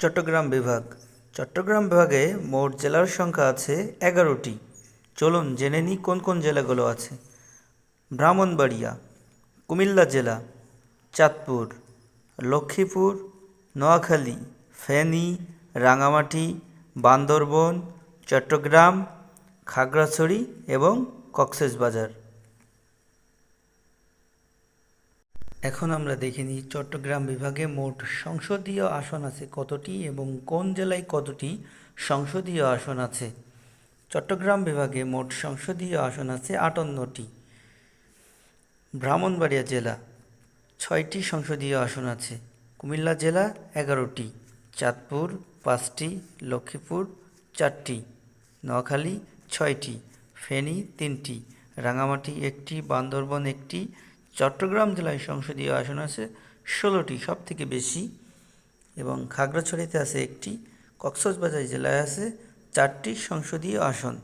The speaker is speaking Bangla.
চট্টগ্রাম বিভাগ। চট্টগ্রাম বিভাগে মোট জেলার সংখ্যা আছে এগারোটি। চলুন জেনে নিই কোন কোন জেলাগুলো আছে। ব্রাহ্মণবাড়িয়া, কুমিল্লা জেলা, চাঁদপুর, লক্ষ্মীপুর, নোয়াখালী, ফেনী, রাঙামাটি, বান্দরবন, চট্টগ্রাম, খাগড়াছড়ি এবং কক্সবাজার এখন আমরা দেখে নিই চট্টগ্রাম বিভাগে মোট সংসদীয় আসন আছে কতটি এবং কোন জেলায় কতটি সংসদীয় আসন আছে? চট্টগ্রাম বিভাগে মোট সংসদীয় আসন আছে আটান্নটি। ব্রাহ্মণবাড়িয়া জেলা ছয়টি সংসদীয় আসন আছে। কুমিল্লা জেলা এগারোটি। চাঁদপুর পাঁচটি। লক্ষ্মীপুর চারটি। নোয়াখালী ছয়টি। ফেনী তিনটি। রাঙামাটি একটি। বান্দরবন একটি। চট্টগ্রাম জেলায় সংসদীয় আসন আছে ষোলোটি সব থেকে বেশি। এবং খাগড়াছড়িতে আছে একটি, কক্সবাজার জেলায় আছে চারটি সংসদীয় আসন।